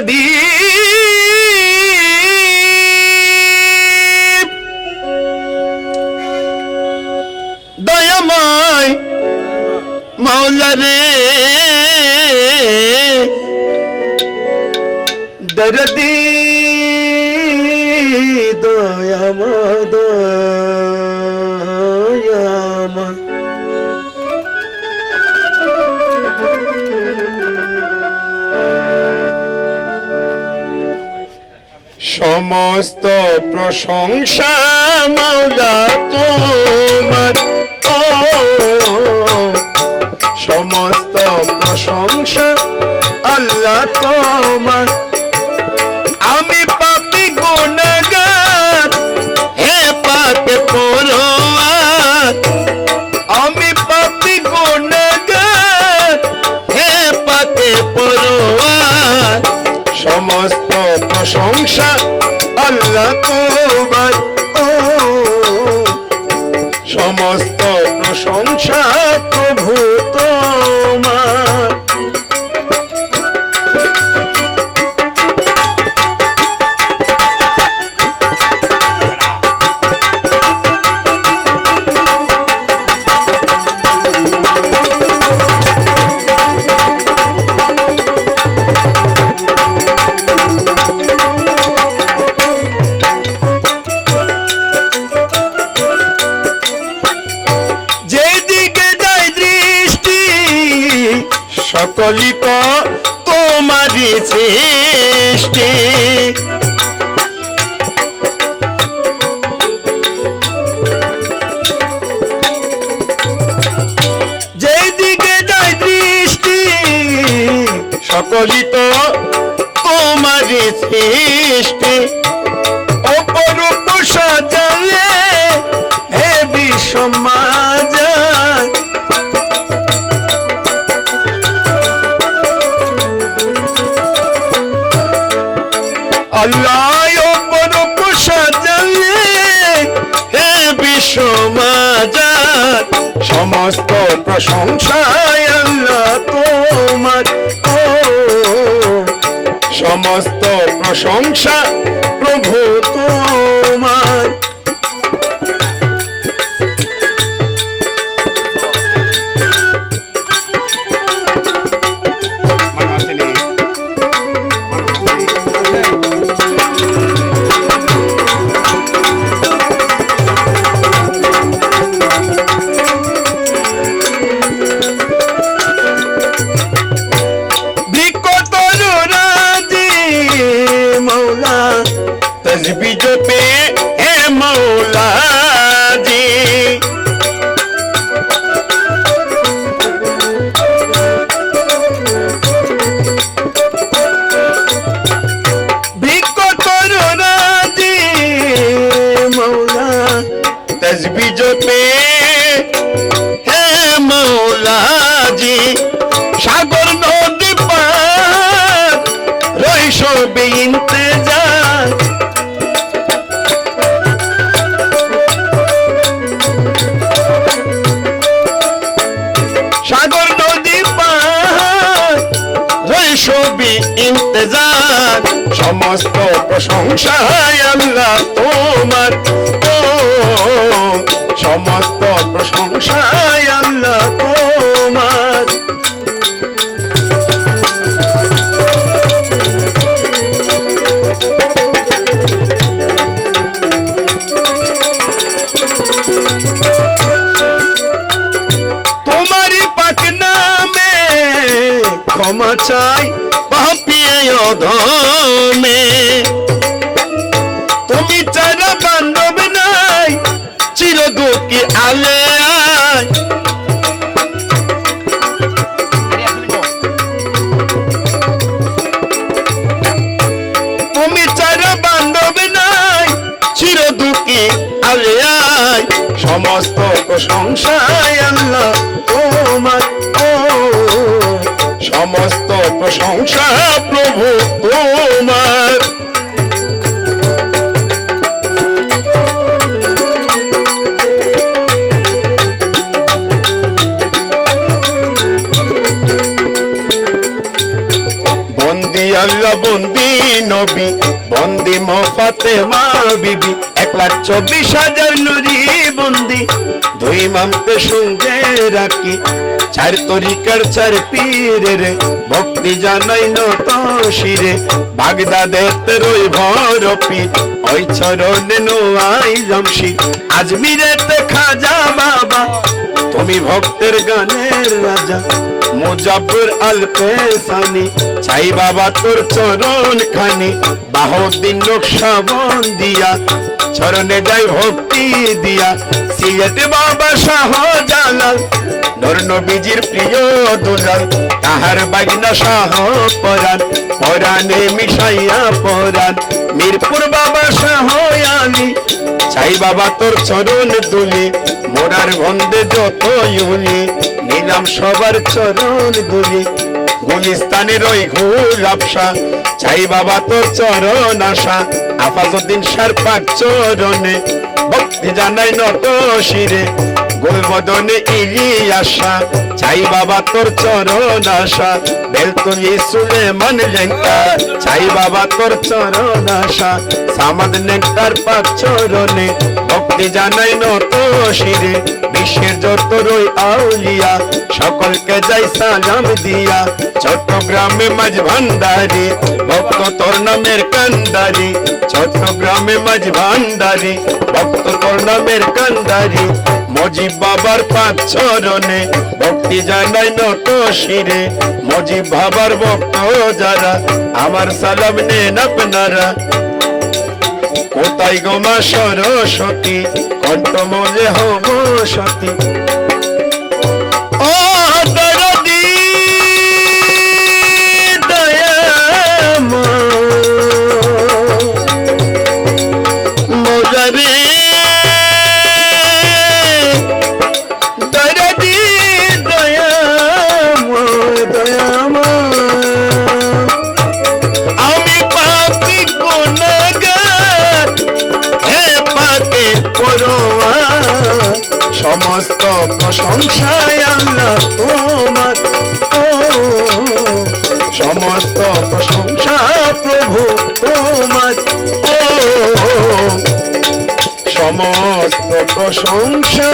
দরদি দয়াময় মাওলা রে। দরদি দয়াম সমস্ত প্রশংসা মাওলা তোমার। ও সমস্ত প্রশংসা আল্লাহ তোমার। আল্লাহ তোমার ও সমস্ত প্রশংসা প্রভু। সৃষ্টি যেদিকে যায় দৃষ্টি সকলিত তোমারই সৃষ্টি। অপরূপ সাজালে হে বিশ্বমাজ বিশ্বমাজ সমস্ত প্রশংসায় আল্লাহ তোমার সমস্ত প্রশংসা প্রভু তোমার রইস ইন্তজার। সাগর নদী পার রইস ইন্তজার। সমস্ত প্রশংসায় আল্লাহ তোমার। সমস্ত প্রশংসায় সমস্ত প্রশংসায় আল্লাহ তোমার সমস্ত প্রশংসা প্রভু তোমার। বন্দি আল্লাহ, বন্দি নবী, বন্দি মফাতে মা বিবি এক লাখ চব্বিশ হাজার নুরি দুই মামকে সঙ্গে রাখি। চার তরিকার চার পীরের ভক্তি জানাই নত শিরে। বাগদাদেতে রই ভরপি ওই চরণে নোয়াই জামশি। আজমিরেতে খাজা বাবা, তুমি ভক্তের গানের রাজা। মুজাফর আল পেসানি চাই বাবা তোর চরণ খানি বাহুদ্দিন বন দিয়া, চরণে যাই ভক্তি দিয়া। সিলেট বাবা শাহ জালাল নর নবীজির প্রিয় দুলাল, তাহার বাগনা শাহ পরাণ, পরাণে মিশাইয়া পরাণ, মিরপুর বাবা শাহ আলী চাই বাবা তোর চরণ দুলি মোরার গন্ধে যত ইউলি নিলাম সবার চরণ দুলি গুলিস্তানের ওই ঘুর আপসা চাই বাবা তোর চরণ আশা আফাজুদ্দিন সার পাক চরণে, ভক্তি জানাই নত শিরে। গোলবদনে ইলি আশা চাই বাবা তোর চরণ আশা। বেলতুলি সুলেমান লেঙ্কা, চাই বাবা তোর চরণ আশা। সামাদ নেকটার পাক চরণে, ভক্তি জানাই নত শিরে। বিশ্বের যত রই আউলিয়া, সকলকে যাই সালাম দিয়া। চট্টগ্রামে মাঝ ভান্ডারি, ভক্ত তোর নামের কান্দারি চট্টগ্রামে মাঝ ভান্ডারি, ভক্ত তোর নামের কান্দারি মজিব বাবার পাঁচ চরণে, ভক্তি জানাই নত শিরে। মজিব বাবার ভক্ত যারা, আমার সালাম নেন আপনারা। কোথায় গোমা সরস্বতী কণ্ঠমলে হব সতী। সমস্ত প্রশংসায় আল্লাহ তোমার। ও সমস্ত প্রশংসা প্রভু তোমার। ও সমস্ত প্রশংসা